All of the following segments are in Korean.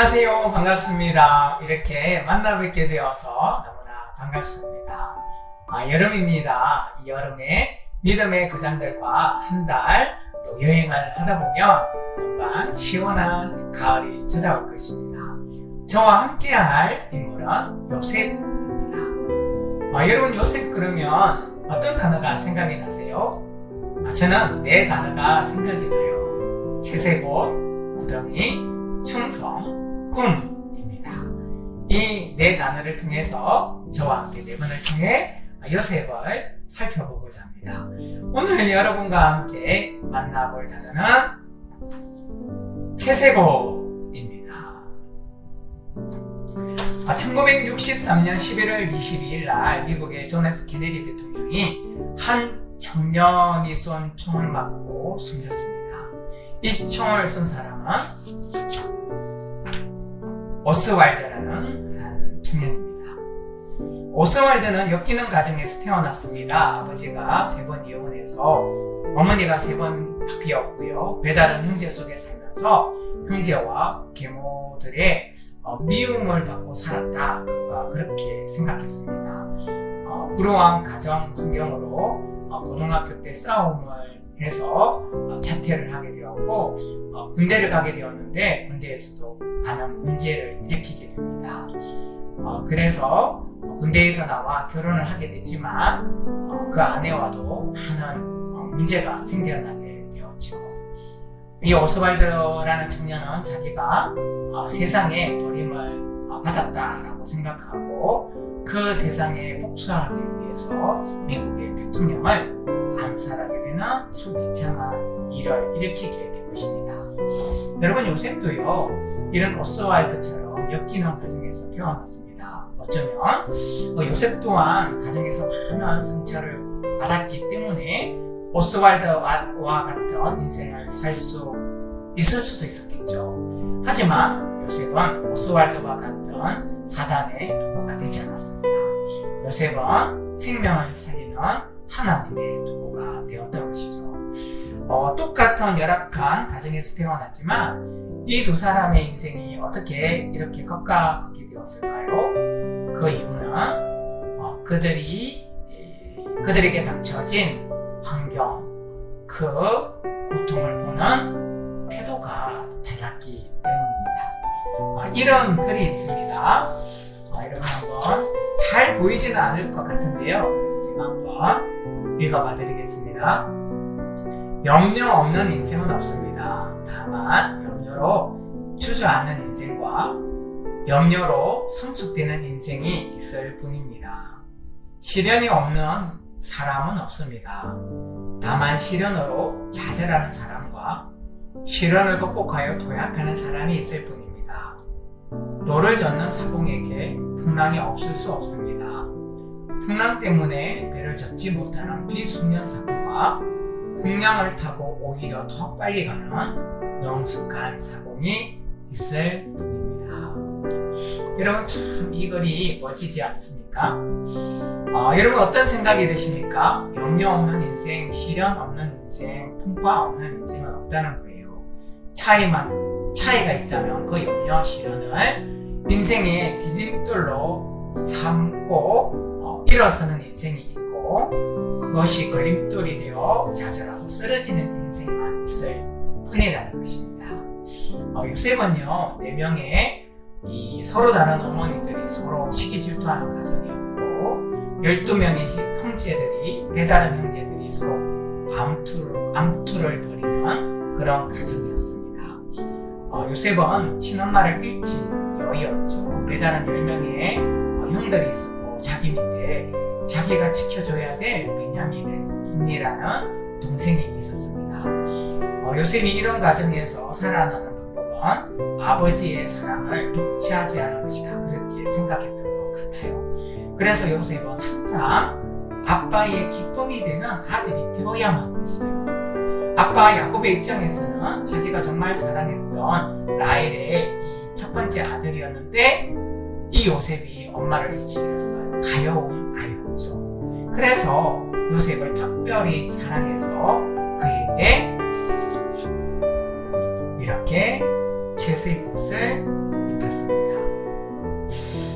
안녕하세요. 반갑습니다. 이렇게 만나 뵙게 되어서 너무나 반갑습니다. 아, 여름입니다. 이 여름에 믿음의 거장들과 한 달 또 여행을 하다 보면 금방 시원한 가을이 찾아올 것입니다. 저와 함께 할 인물은 요셉입니다. 아, 여러분 요셉 그러면 어떤 단어가 생각이 나세요? 아, 저는 네 단어가 생각이 나요. 채색옷, 구덩이, 충성, 꿈입니다. 이 네 단어를 통해서 저와 함께 네 번을 통해 요셉을 살펴보고자 합니다. 오늘 여러분과 함께 만나볼 단어는 채색옷입니다. 1963년 11월 22일 날 미국의 존 F 케네디 대통령이 한 청년이 쏜 총을 맞고 숨졌습니다. 이 총을 쏜 사람은 오스왈드라는 한 청년입니다. 오스왈드는 엮이는 가정에서 태어났습니다. 아버지가 세 번 이혼해서 어머니가 세 번 바뀌었고요. 배다른 형제 속에 살면서 형제와 계모들의 어, 미움을 받고 살았다. 그렇게 생각했습니다. 어, 불우한 가정 환경으로 어, 고등학교 때 싸움을 해서 어, 자퇴를 하게 되었고 어, 군대를 가게 되었는데 군대에서도 많은 문제를 일으키게 됩니다. 어, 그래서 어, 군대에서 나와 결혼을 하게 됐지만 어, 그 아내와도 많은 어, 문제가 생겨나게 되었죠. 이 오스발드라는 청년은 자기가 어, 세상에 버림을 어, 받았다라고 생각하고 그 세상에 복수하기 위해서 미국의 대통령을 암살하게 되는 참 비참한 일을 일으키게 된 것입니다. 여러분 요셉도요 이런 오스왈드처럼 엮이는 가정에서 태어났습니다. 어쩌면 어, 요셉 또한 가정에서 많은 상처를 받았기 때문에 오스왈드와 같은 인생을 살 수 있을 수도 있었겠죠. 하지만 요셉은 오스왈드와 같은 사단의 도구가 되지 않았습니다. 요셉은 생명을 살리는 하나님의 도구가 되었던 것이죠. 어, 똑같은 열악한 가정에서 태어났지만 이 두 사람의 인생이 어떻게 이렇게 겉이 되었을까요? 그 이유는 어, 그들이 이, 그들에게 닥쳐진 환경, 그 고통을 보는 태도가 달랐기 때문입니다. 어, 이런 글이 있습니다. 어, 여러분 한번 잘 보이지는 않을 것 같은데요. 그래도 제가 한번 읽어봐 드리겠습니다. 염려 없는 인생은 없습니다. 다만 염려로 주저앉는 인생과 염려로 성숙되는 인생이 있을 뿐입니다. 시련이 없는 사람은 없습니다. 다만 시련으로 좌절하는 사람과 시련을 극복하여 도약하는 사람이 있을 뿐입니다. 노를 젓는 사공에게 풍랑이 없을 수 없습니다. 풍랑 때문에 배를 젓지 못하는 비숙련 사공과 풍량을 타고 오히려 더 빨리 가는 명숙한 사공이 있을 뿐입니다. 여러분 참 이 글이 멋지지 않습니까? 어, 여러분 어떤 생각이 드십니까? 염려 없는 인생, 시련 없는 인생, 풍파 없는 인생은 없다는 거예요. 차이만 차이가 있다면 그 염려, 시련을 인생의 디딤돌로 삼고 어, 일어서는 인생이 있고 그것이 걸림돌이 되어 좌절하고 쓰러지는 인생만 있을 뿐이라는 것입니다. 어, 요셉은요, 네 명의 이 서로 다른 어머니들이 서로 시기 질투하는 가정이었고, 12명의 형제들이, 배다른 형제들이 서로 암투를, 암투를 벌이는 그런 가정이었습니다. 어, 요셉은 친엄마를 잃지 여이었죠. 배다른 10명의 어, 형들이 있었고, 자기 밑에 자기가 지켜줘야 될 베냐민이라는 동생이 있었습니다. 어, 요셉이 이런 가정에서 살아나는 방법은 아버지의 사랑을 독취하지 않은 것이다. 그렇게 생각했던 것 같아요. 그래서 요셉은 항상 아빠의 기쁨이 되는 아들이 되어야만 했어요. 아빠 야곱의 입장에서는 자기가 정말 사랑했던 라헬의 이 첫 번째 아들이었는데 이 요셉이 엄마를 일찍 잃었어요. 가여운 아이였죠. 그래서 요셉을 특별히 사랑해서 그에게 이렇게 채색 옷을 되었습니다.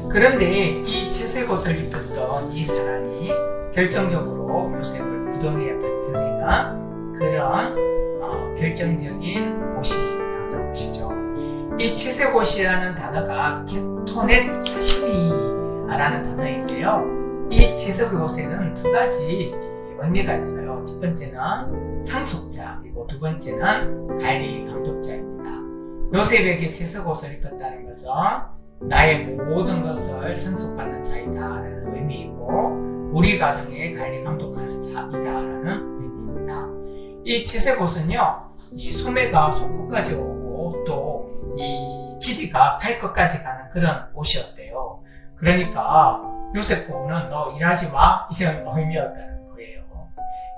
그런데 이 채색 옷을 입었던 이 사랑이 결정적으로 요셉을 구덩이에 빠뜨리는 그런 어, 결정적인 옷이 되었던 것이죠. 이 채색 옷이라는 단어가 케토넷 하시미라는 단어인데요. 이 채색옷에는 두 가지 의미가 있어요. 첫 번째는 상속자, 그리고 두 번째는 관리 감독자입니다. 요셉에게 채색옷을 입혔다는 것은 나의 모든 것을 상속받는 자이다라는 의미이고 우리 가정의 관리 감독하는 자이다라는 의미입니다. 이 채색 옷은요, 이 소매가 손끝까지 오고 또 이 길이가 팔끝까지 가는 그런 옷이었대요. 그러니까 요셉 보고는 너 일하지 마 이런 의미였다는 거예요.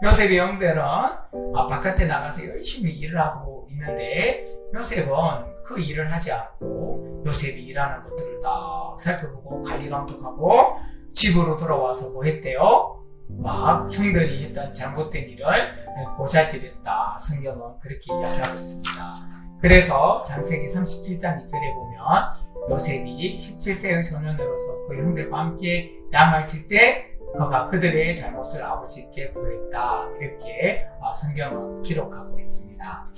요셉의 형들은 아, 바깥에 나가서 열심히 일을 하고 있는데 요셉은 그 일을 하지 않고 요셉이 일하는 것들을 다 살펴보고 관리 감독하고 집으로 돌아와서 뭐 했대요? 막 형들이 했던 잘못된 일을 고자질했다. 성경은 그렇게 이야기하고 있습니다. 그래서 장세기 37장 2절에 보면 요셉이 17세의 소년으로서 그 형들과 함께 양을 칠때 그가 그들의 잘못을 아버지께 구했다. 이렇게 성경은 기록하고 있습니다.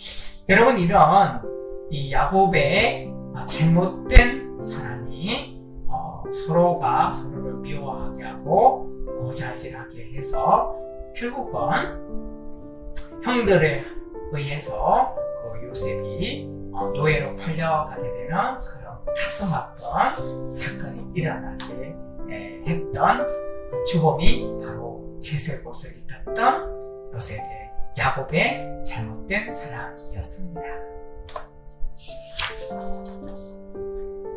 여러분 이런 이 야곱의 잘못된 사랑이 어, 서로가 서로를 미워하게 하고 고자질하게 해서 결국은 형들에 의해서 그 요셉이 어, 노예로 팔려가게 되는 그런 가슴 아픈 사건이 일어나게 했던 주범이 바로 채색옷을 입혔던 요셉의 야곱의 잘못된 사랑이었습니다.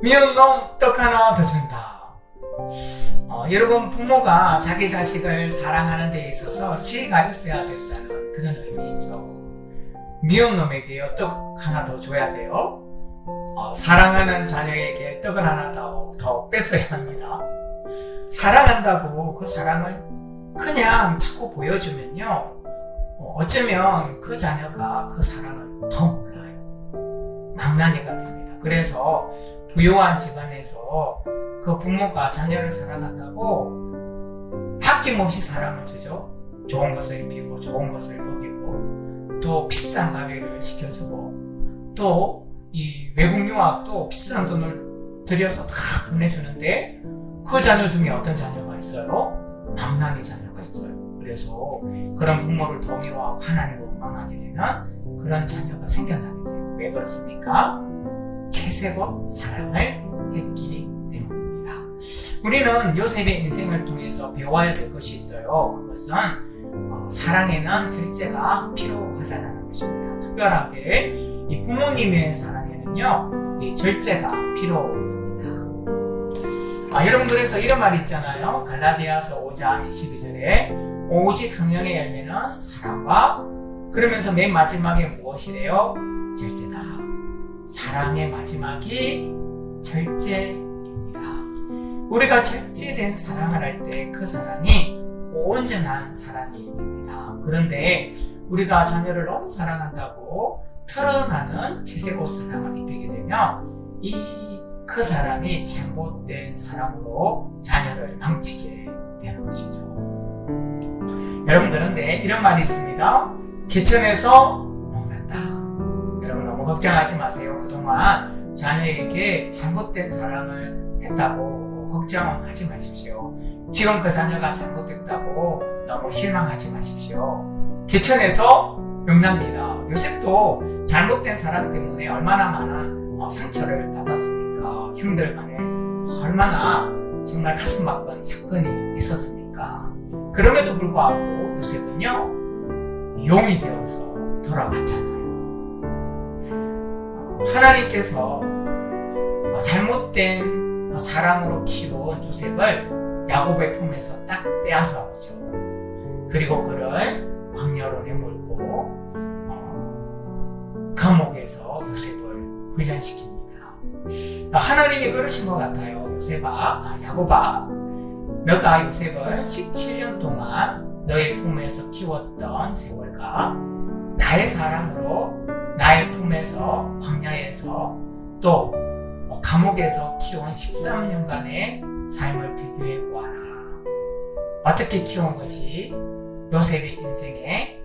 미운 놈 떡 하나 더 준다. 어, 여러분 부모가 자기 자식을 사랑하는 데 있어서 지혜가 있어야 된다는 그런 의미이죠. 미운 놈에게요 떡 하나 더 줘야 돼요. 어, 사랑하는 자녀에게 떡을 하나 더, 더 뺏어야 합니다. 사랑한다고 그 사랑을 그냥 자꾸 보여주면요. 어, 어쩌면 그 자녀가 그 사랑을 더 몰라요. 망나니가 됩니다. 그래서 부유한 집안에서 그 부모가 자녀를 사랑한다고 아낌없이 사랑을 주죠. 좋은 것을 입히고 좋은 것을 먹이고 또 비싼 가위를 시켜주고 또 이 외국 유학도 비싼 돈을 들여서 다 보내주는데 그 자녀 중에 어떤 자녀가 있어요? 망나니 자녀가 있어요. 그래서 그런 부모를 더 미워하고 하나님을 원망하게 되면 그런 자녀가 생겨나게 돼요. 왜 그렇습니까? 채색옷 사랑을 했기 때문입니다. 우리는 요셉의 인생을 통해서 배워야 될 것이 있어요. 그것은 어, 사랑에는 절제가 필요하다는 것입니다. 특별하게 이 부모님의 사랑에는요, 이 절제가 필요합니다. 아, 여러분 그래서 이런 말이 있잖아요. 갈라디아서 5장 22절에 오직 성령의 열매는 사랑과 그러면서 맨 마지막에 무엇이래요? 절제다. 사랑의 마지막이 절제입니다. 우리가 절제된 사랑을 할 때 그 사랑이 온전한 사랑이 됩니다. 그런데 우리가 자녀를 너무 사랑한다고 털어나는 채색옷 사랑을 입히게 되면 이 그 사랑이 잘못된 사랑으로 자녀를 망치게 되는 것이죠. 여러분 그런데 이런 말이 있습니다. 개천에서 먹는다. 여러분 너무 걱정하지 마세요. 그동안 자녀에게 잘못된 사랑을 했다고 걱정하지 마십시오. 지금 그 자녀가 잘못됐다고 너무 실망하지 마십시오. 개천에서 용납니다. 요셉도 잘못된 사랑 때문에 얼마나 많은 어, 상처를 받았습니까? 형들 간에 얼마나 정말 가슴 아픈 사건이 있었습니까? 그럼에도 불구하고 요셉은요, 용이 되어서 돌아왔잖아요. 어, 하나님께서 어, 잘못된 사랑으로 키운 요셉을 야곱의 품에서 딱 빼앗아 오죠. 그리고 그를 광야로 내몰고 어, 감옥에서 요셉을 훈련시킵니다. 하나님이 그러신 것 같아요. 요셉아, 아, 야곱아, 너가 요셉을 17년 동안 너의 품에서 키웠던 세월과 나의 사랑으로 나의 품에서 광야에서 또 감옥에서 키운 13년간의 삶을 비교해. 어떻게 키운 것이 요셉의 인생에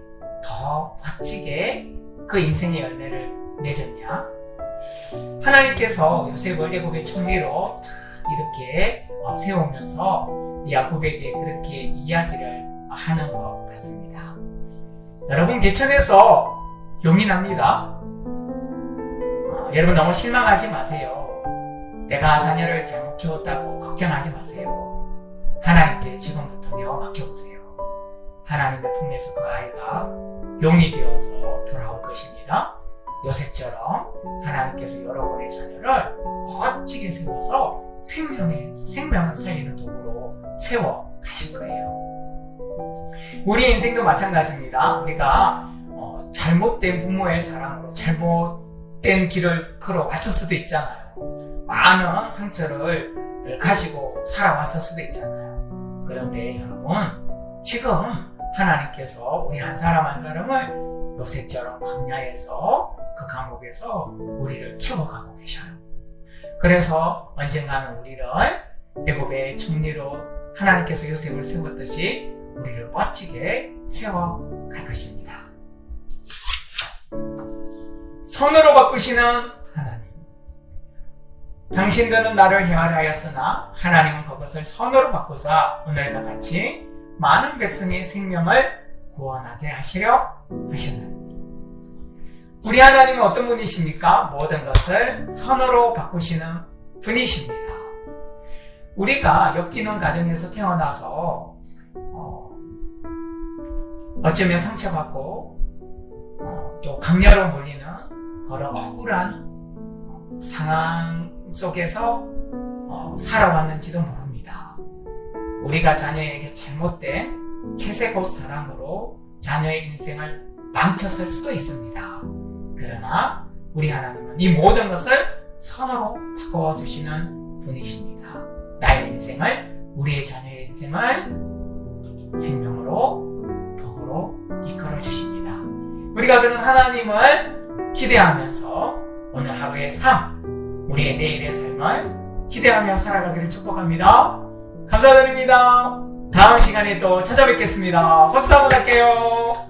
더 멋지게 그 인생의 열매를 맺었냐? 하나님께서 요셉을 애굽의 총리로 탁 이렇게 어, 세우면서 야곱에게 그렇게 이야기를 하는 것 같습니다. 여러분 개천에서 용이 납니다. 어, 여러분 너무 실망하지 마세요. 내가 자녀를 잘못 키웠다고 걱정하지 마세요. 하나님께 지금부터 내어 맡겨보세요. 하나님의 품에서 그 아이가 용이 되어서 돌아올 것입니다. 요셉처럼 하나님께서 여러분의 자녀를 멋지게 세워서 생명의, 생명을 살리는 도구로 세워 가실 거예요. 우리 인생도 마찬가지입니다. 우리가 어, 잘못된 부모의 사랑으로 잘못된 길을 걸어왔을 수도 있잖아요. 많은 상처를 가지고 살아왔을 수도 있잖아요. 그런데 여러분, 지금 하나님께서 우리 한 사람 한 사람을 요셉처럼 광야에서 그 감옥에서 우리를 키워가고 계셔요. 그래서 언젠가는 우리를 애굽의 총리로 하나님께서 요셉을 세웠듯이 우리를 멋지게 세워 갈 것입니다. 선으로 바꾸시는. 당신들은 나를 헤아려하였으나 하나님은 그것을 선으로 바꾸사 오늘과 같이 많은 백성의 생명을 구원하게 하시려 하셨나니. 우리 하나님은 어떤 분이십니까? 모든 것을 선으로 바꾸시는 분이십니다. 우리가 엮이는 가정에서 태어나서 어, 어쩌면 상처받고 어, 또 강렬로 몰리는 그런 억울한 상황 속에서 어, 살아왔는지도 모릅니다. 우리가 자녀에게 잘못된 채색옷 사랑으로 자녀의 인생을 망쳤을 수도 있습니다. 그러나 우리 하나님은 이 모든 것을 선으로 바꿔 주시는 분이십니다. 나의 인생을 우리의 자녀의 인생을 생명으로 복으로 이끌어 주십니다. 우리가 그런 하나님을 기대하면서 오늘 하루의 삶, 우리의 내일의 삶을 기대하며 살아가기를 축복합니다. 감사드립니다. 다음 시간에 또 찾아뵙겠습니다. 박수 한번 할게요.